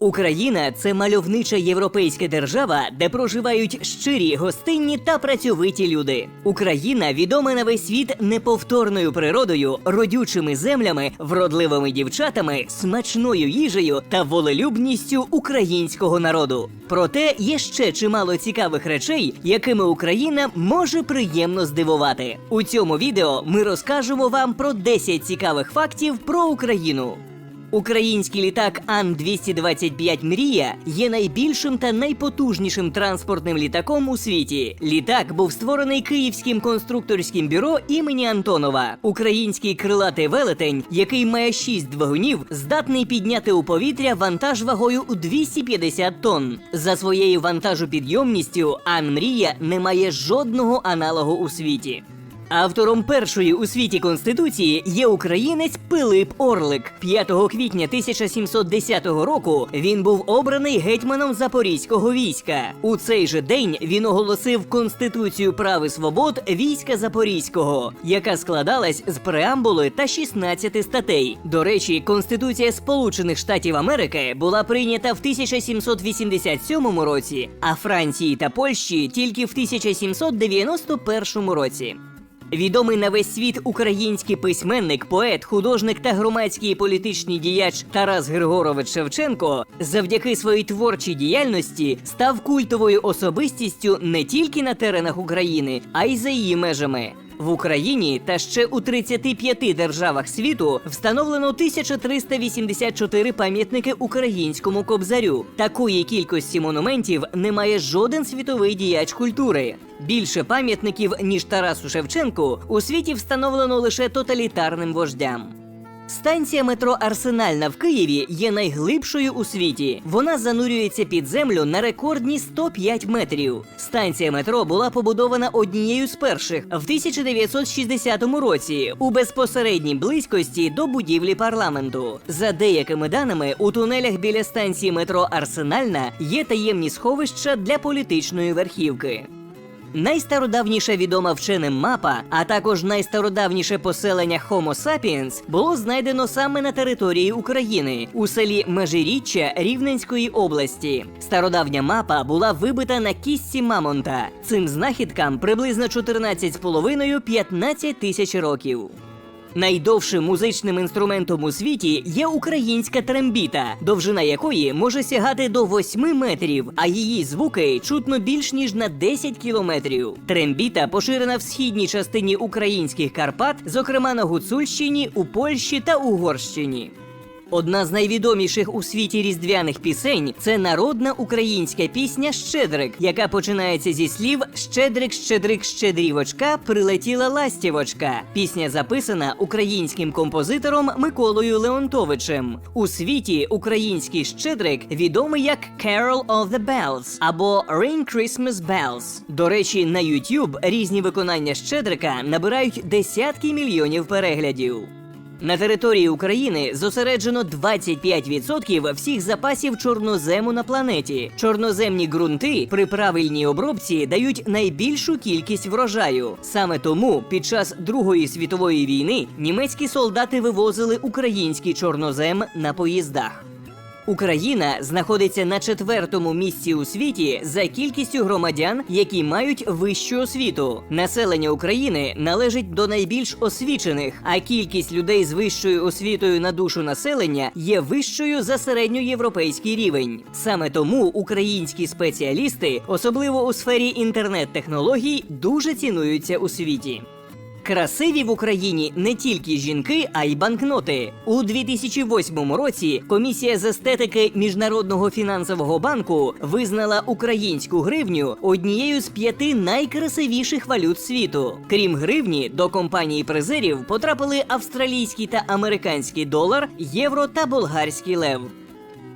Україна це мальовнича європейська держава, де проживають щирі, гостинні та працьовиті люди. Україна відома на весь світ неповторною природою, родючими землями, вродливими дівчатами, смачною їжею та волелюбністю українського народу. Проте є ще чимало цікавих речей, якими Україна може приємно здивувати. У цьому відео ми розкажемо вам про 10 цікавих фактів про Україну. Український літак Ан-225 Мрія є найбільшим та найпотужнішим транспортним літаком у світі. Літак був створений Київським конструкторським бюро імені Антонова. Український крилатий велетень, який має 6 двигунів, здатний підняти у повітря вантаж вагою у 250 тонн. За своєю вантажопідйомністю Ан Мрія не має жодного аналогу у світі. Автором першої у світі конституції є українець Пилип Орлик. 5 квітня 1710 року він був обраний гетьманом запорізького війська. У цей же день він оголосив Конституцію прав і свобод війська Запорізького, яка складалась з преамбули та 16 статей. До речі, Конституція Сполучених Штатів Америки була прийнята в 1787 році, а Франції та Польщі тільки в 1791 році. Відомий на весь світ український письменник, поет, художник та громадський і політичний діяч Тарас Григорович Шевченко завдяки своїй творчій діяльності став культовою особистістю не тільки на теренах України, а й за її межами. В Україні та ще у 35 державах світу встановлено 1384 пам'ятники українському кобзарю. Такої кількості монументів немає жоден світовий діяч культури. Більше пам'ятників ніж Тарасу Шевченку у світі встановлено лише тоталітарним вождям. Станція метро Арсенальна в Києві є найглибшою у світі. Вона занурюється під землю на рекордні 105 метрів. Станція метро була побудована однією з перших в 1960 році у безпосередній близькості до будівлі парламенту. За деякими даними, у тунелях біля станції метро Арсенальна є таємні сховища для політичної верхівки. Найстародавніша відома вченим мапа, а також найстародавніше поселення Homo sapiens було знайдено саме на території України у селі Межиріччя Рівненської області. Стародавня мапа була вибита на кістці мамонта. Цим знахідкам приблизно 14,5-15 тисяч років. Найдовшим музичним інструментом у світі є українська трембіта, довжина якої може сягати до 8 метрів, а її звуки чутно більш ніж на 10 кілометрів. Трембіта поширена в східній частині українських Карпат, зокрема на Гуцульщині, у Польщі та Угорщині. Одна з найвідоміших у світі різдвяних пісень це народна українська пісня Щедрик, яка починається зі слів Щедрик, щедрик, щедрівочка, прилетіла ластівочка. Пісня записана українським композитором Миколою Леонтовичем. У світі український щедрик відомий як Carol of the Bells або Ring Christmas Bells. До речі, на YouTube різні виконання щедрика набирають десятки мільйонів переглядів. На території України зосереджено 25% всіх запасів чорнозему на планеті. Чорноземні ґрунти при правильній обробці дають найбільшу кількість врожаю. Саме тому під час Другої світової війни німецькі солдати вивозили український чорнозем на поїздах. Україна знаходиться на четвертому місці у світі за кількістю громадян, які мають вищу освіту. Населення України належить до найбільш освічених, а кількість людей з вищою освітою на душу населення є вищою за середньоєвропейський рівень. Саме тому українські спеціалісти, особливо у сфері інтернет-технологій, дуже цінуються у світі. Красиві в Україні не тільки жінки, а й банкноти. У 2008 році комісія з естетики Міжнародного фінансового банку визнала українську гривню однією з п'яти найкрасивіших валют світу. Крім гривні, до компанії призерів потрапили австралійський та американський долар, євро та болгарський лев.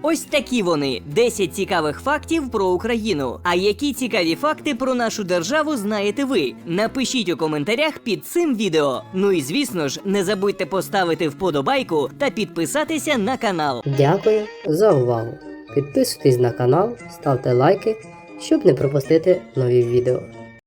Ось такі вони 10 цікавих фактів про Україну. А які цікаві факти про нашу державу знаєте ви? Напишіть у коментарях під цим відео. Ну і звісно ж, не забудьте поставити вподобайку та підписатися на канал. Дякую за увагу. Підписуйтесь на канал, ставте лайки, щоб не пропустити нові відео.